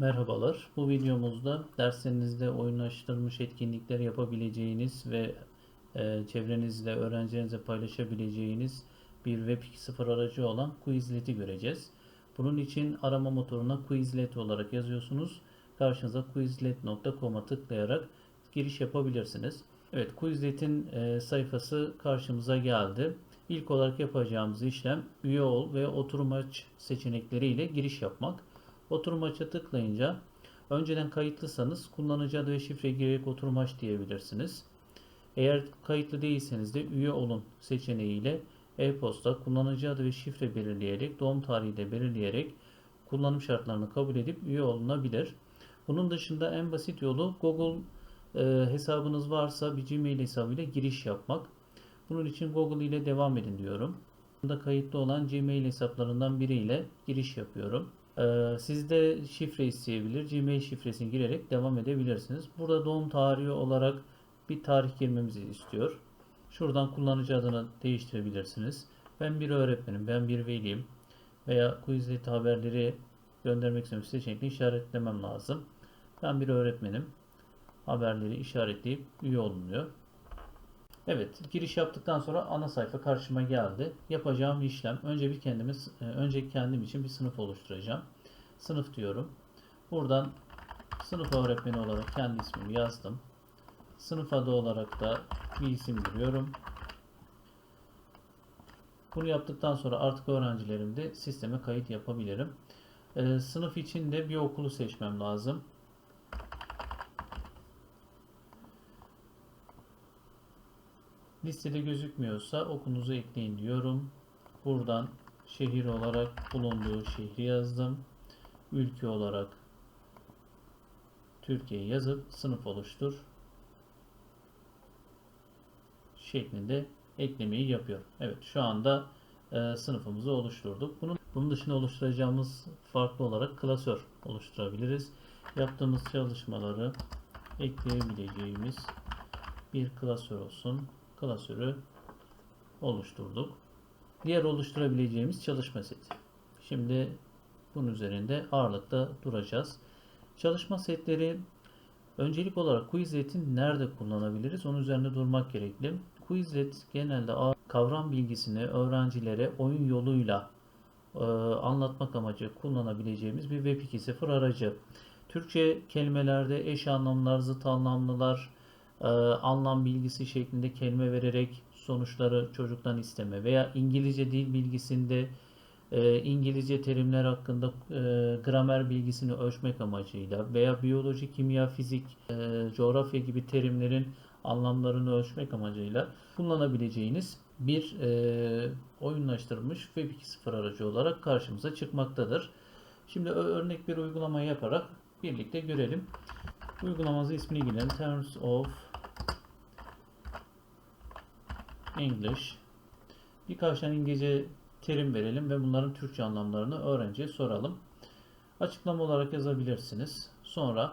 Merhabalar. Bu videomuzda derslerinizde oyunlaştırılmış etkinlikler yapabileceğiniz ve e, çevrenizle, öğrencilerinizle paylaşabileceğiniz bir Web 2.0 aracı olan Quizlet'i göreceğiz. Bunun için arama motoruna Quizlet olarak yazıyorsunuz. Karşınıza quizlet.com'a tıklayarak giriş yapabilirsiniz. Evet, Quizlet'in e, sayfası karşımıza geldi. İlk olarak yapacağımız işlem üye ol ve oturum aç seçenekleriyle giriş yapmak. Oturum aç'a tıklayınca önceden kayıtlıysanız kullanıcı adı ve şifre girerek oturum aç diyebilirsiniz. Eğer kayıtlı değilseniz de üye olun seçeneğiyle e-posta kullanıcı adı ve şifre belirleyerek doğum tarihi de belirleyerek kullanım şartlarını kabul edip üye olunabilir. Bunun dışında en basit yolu Google e, hesabınız varsa bir Gmail hesabıyla giriş yapmak. Bunun için Google ile devam edin diyorum. Burada kayıtlı olan Gmail hesaplarından biriyle giriş yapıyorum. Ee, sizde şifre isteyebilir. Gmail şifresini girerek devam edebilirsiniz. Burada doğum tarihi olarak bir tarih girmemizi istiyor. Şuradan kullanıcı adını değiştirebilirsiniz. Ben bir öğretmenim, ben bir veliyim veya Quizlet haberleri göndermek istiyorum seçenekli işaretlemem lazım. Ben bir öğretmenim. Haberleri işaretleyip üye olunuyor. Evet, giriş yaptıktan sonra ana sayfa karşıma geldi. Yapacağım işlem önce bir kendime e, önce kendim için bir sınıf oluşturacağım. Sınıf diyorum. Buradan sınıf öğretmeni olarak kendi ismimi yazdım. Sınıf adı olarak da bir isim giriyorum. Bunu yaptıktan sonra artık öğrencilerim de sisteme kayıt yapabilirim. Ee, sınıf için de bir okulu seçmem lazım. Listede gözükmüyorsa okunuzu ekleyin diyorum. Buradan şehir olarak bulunduğu şehri yazdım. Ülke olarak Türkiye yazıp sınıf oluştur şeklinde eklemeyi yapıyorum. Evet şu anda e, sınıfımızı oluşturduk. Bunun, bunun dışında oluşturacağımız farklı olarak klasör oluşturabiliriz. Yaptığımız çalışmaları ekleyebileceğimiz bir klasör olsun klasörü oluşturduk. Diğer oluşturabileceğimiz çalışma seti. Şimdi bunun üzerinde ağırlıkta duracağız. Çalışma setleri öncelik olarak Quizlet'i nerede kullanabiliriz? Onun üzerinde durmak gerekli. Quizlet genelde kavram bilgisini öğrencilere oyun yoluyla e, anlatmak amacı kullanabileceğimiz bir Web 2.0 aracı. Türkçe kelimelerde eş anlamlar, zıt anlamlılar, e, anlam bilgisi şeklinde kelime vererek sonuçları çocuktan isteme veya İngilizce dil bilgisinde e, İngilizce terimler hakkında e, gramer bilgisini ölçmek amacıyla veya biyoloji, kimya, fizik, e, coğrafya gibi terimlerin anlamlarını ölçmek amacıyla kullanabileceğiniz bir e, oyunlaştırılmış Web 2.0 aracı olarak karşımıza çıkmaktadır. Şimdi örnek bir uygulama yaparak birlikte görelim. Uygulamamızın ismini girelim. Terms of English. Birkaç tane İngilizce terim verelim ve bunların Türkçe anlamlarını öğrenciye soralım. Açıklama olarak yazabilirsiniz. Sonra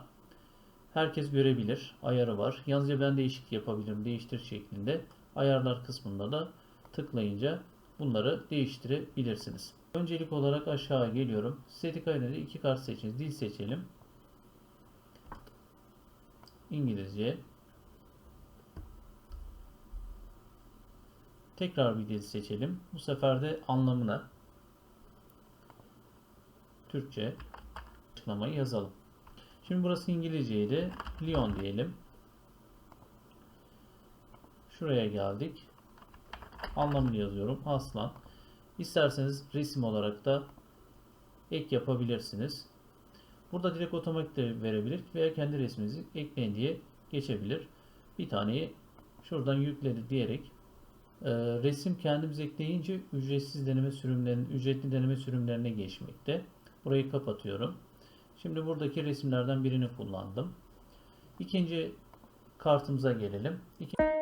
herkes görebilir. Ayarı var. Yalnızca ben değişik yapabilirim. Değiştir şeklinde. Ayarlar kısmında da tıklayınca bunları değiştirebilirsiniz. Öncelik olarak aşağı geliyorum. Statik ayarında iki kart seçiniz. Dil seçelim. İngilizce. Tekrar bir dil seçelim. Bu sefer de anlamına Türkçe açıklamayı yazalım. Şimdi burası İngilizceydi. Lyon diyelim. Şuraya geldik. Anlamını yazıyorum. Aslan. İsterseniz resim olarak da ek yapabilirsiniz. Burada direkt otomatik de verebilir veya kendi resminizi ekleyin diye geçebilir. Bir taneyi şuradan yükledi diyerek e, resim kendimiz ekleyince ücretsiz deneme sürümlerinin ücretli deneme sürümlerine geçmekte. Burayı kapatıyorum. Şimdi buradaki resimlerden birini kullandım. İkinci kartımıza gelelim. İkinci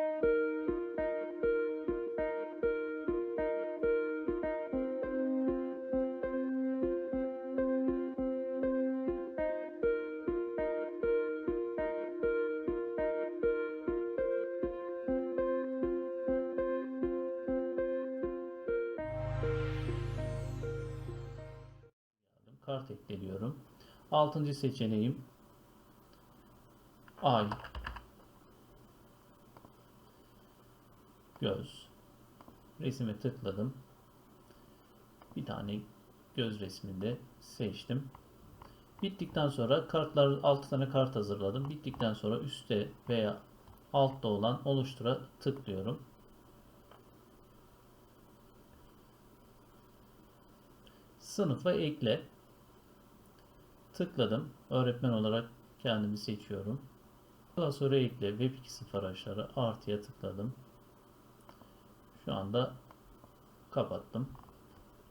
kart ekliyorum. Altıncı seçeneğim ay, göz. Resime tıkladım. Bir tane göz resminde seçtim. Bittikten sonra kartlar 6 tane kart hazırladım. Bittikten sonra üstte veya altta olan oluştura tıklıyorum. Sınıfa ekle. Tıkladım. Öğretmen olarak kendimi seçiyorum. Sonra ekle Web2.0 araçları artıya tıkladım. Şu anda kapattım.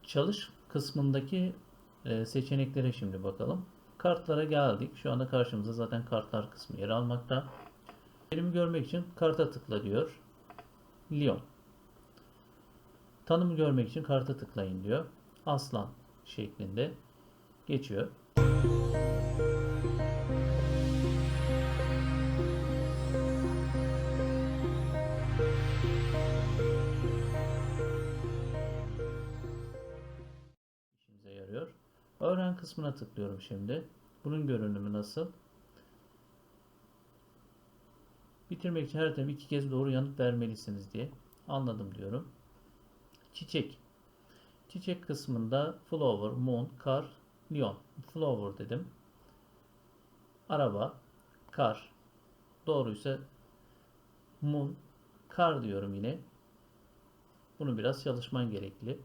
Çalış kısmındaki e, seçeneklere şimdi bakalım. Kartlara geldik. Şu anda karşımıza zaten kartlar kısmı yer almakta. Terimi görmek için karta tıkla diyor. Lyon. Tanımı görmek için karta tıklayın diyor. Aslan şeklinde geçiyor. İşimize yarıyor. Öğren kısmına tıklıyorum şimdi. Bunun görünümü nasıl? Bitirmek için her tema iki kez doğru yanıt vermelisiniz diye. Anladım diyorum. Çiçek. Çiçek kısmında flower, moon, kar, neon. Flower dedim. Araba, kar. Doğruysa moon, kar diyorum yine. Bunu biraz çalışman gerekli.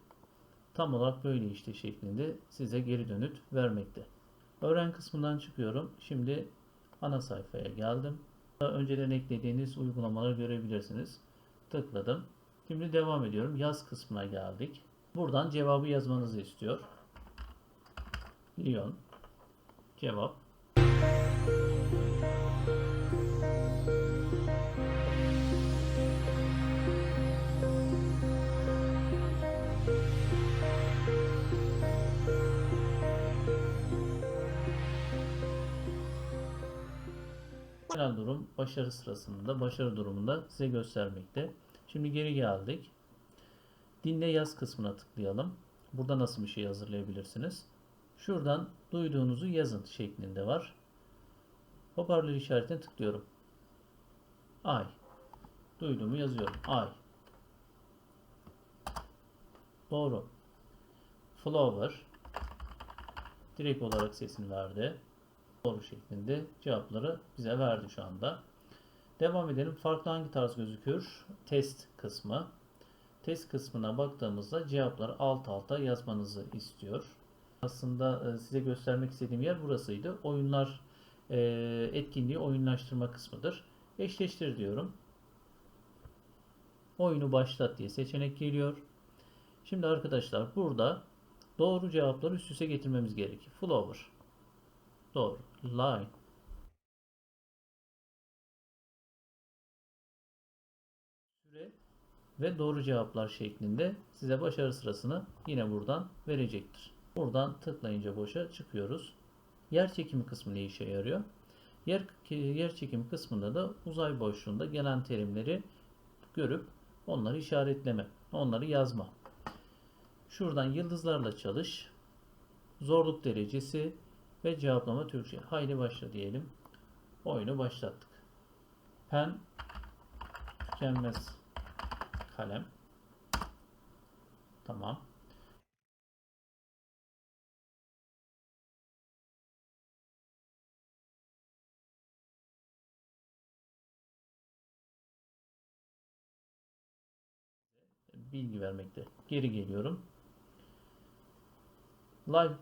Tam olarak böyle işte şeklinde size geri dönüt vermekte. Öğren kısmından çıkıyorum. Şimdi ana sayfaya geldim. Önceden eklediğiniz uygulamaları görebilirsiniz. Tıkladım. Şimdi devam ediyorum. Yaz kısmına geldik. Buradan cevabı yazmanızı istiyor. Lyon. Cevap. Genel durum başarı sırasında, başarı durumunda size göstermekte. Şimdi geri geldik. Dinle yaz kısmına tıklayalım. Burada nasıl bir şey hazırlayabilirsiniz? Şuradan duyduğunuzu yazın şeklinde var. Hoparlör işaretine tıklıyorum. Ay. Duyduğumu yazıyorum. Ay. Doğru. Flower. Direkt olarak sesini verdi. Doğru şeklinde cevapları bize verdi şu anda. Devam edelim. Farklı hangi tarz gözükür? Test kısmı. Test kısmına baktığımızda cevapları alt alta yazmanızı istiyor. Aslında e, size göstermek istediğim yer burasıydı. Oyunlar e, etkinliği oyunlaştırma kısmıdır. Eşleştir diyorum. Oyunu başlat diye seçenek geliyor. Şimdi arkadaşlar burada doğru cevapları üst üste getirmemiz gerekir. Flower. Doğru. Line. Süre ve doğru cevaplar şeklinde size başarı sırasını yine buradan verecektir. Buradan tıklayınca boşa çıkıyoruz. Yer çekimi kısmı ne işe yarıyor? Yer, yer çekimi kısmında da uzay boşluğunda gelen terimleri görüp onları işaretleme, onları yazma. Şuradan yıldızlarla çalış. Zorluk derecesi ve cevaplama Türkçe. Haydi başla diyelim. Oyunu başlattık. Pen tükenmez kalem. Bilgi vermekte. Geri geliyorum. Live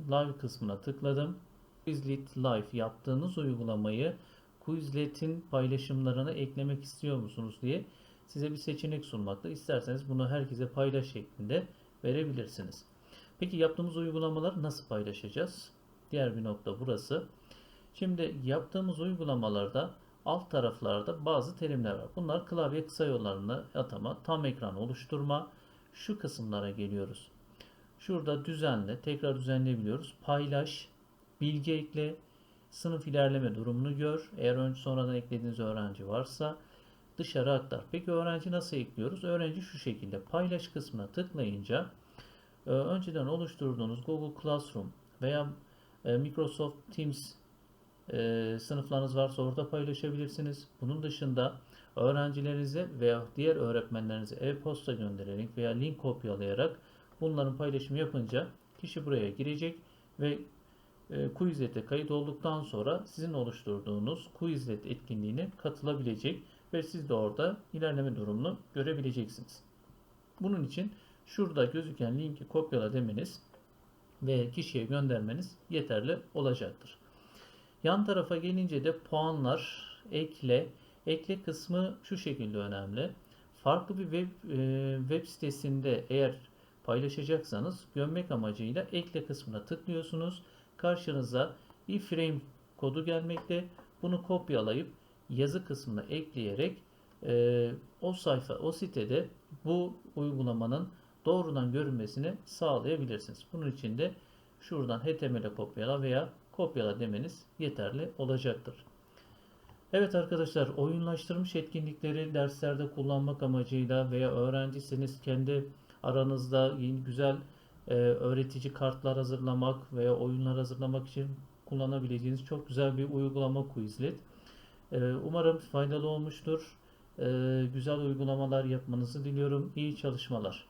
Live kısmına tıkladım. Quizlet Live yaptığınız uygulamayı Quizlet'in paylaşımlarına eklemek istiyor musunuz diye size bir seçenek sunmakta. İsterseniz bunu herkese paylaş şeklinde verebilirsiniz. Peki yaptığımız uygulamaları nasıl paylaşacağız? Diğer bir nokta burası. Şimdi yaptığımız uygulamalarda alt taraflarda bazı terimler var. Bunlar klavye kısa yollarını atama, tam ekran oluşturma. Şu kısımlara geliyoruz. Şurada düzenle, tekrar düzenleyebiliyoruz. Paylaş, bilgi ekle, sınıf ilerleme durumunu gör. Eğer önce sonradan eklediğiniz öğrenci varsa dışarı aktar. Peki öğrenci nasıl ekliyoruz? Öğrenci şu şekilde paylaş kısmına tıklayınca e, önceden oluşturduğunuz Google Classroom veya E, Microsoft Teams e, sınıflarınız varsa orada paylaşabilirsiniz. Bunun dışında öğrencilerinize veya diğer öğretmenlerinize e-posta göndererek veya link kopyalayarak bunların paylaşımı yapınca kişi buraya girecek ve e, Quizlet'e kayıt olduktan sonra sizin oluşturduğunuz Quizlet etkinliğine katılabilecek ve siz de orada ilerleme durumunu görebileceksiniz. Bunun için şurada gözüken linki kopyala demeniz ve kişiye göndermeniz yeterli olacaktır. Yan tarafa gelince de puanlar, ekle, ekle kısmı şu şekilde önemli. Farklı bir web, e, web sitesinde eğer paylaşacaksanız gömmek amacıyla ekle kısmına tıklıyorsunuz. Karşınıza iframe kodu gelmekte. Bunu kopyalayıp yazı kısmına ekleyerek e, o sayfa, o sitede bu uygulamanın doğrudan görünmesini sağlayabilirsiniz. Bunun için de şuradan HTML'e kopyala veya kopyala demeniz yeterli olacaktır. Evet arkadaşlar oyunlaştırmış etkinlikleri derslerde kullanmak amacıyla veya öğrencisiniz kendi aranızda yeni güzel e, öğretici kartlar hazırlamak veya oyunlar hazırlamak için kullanabileceğiniz çok güzel bir uygulama Quizlet. E, umarım faydalı olmuştur. E, güzel uygulamalar yapmanızı diliyorum. İyi çalışmalar.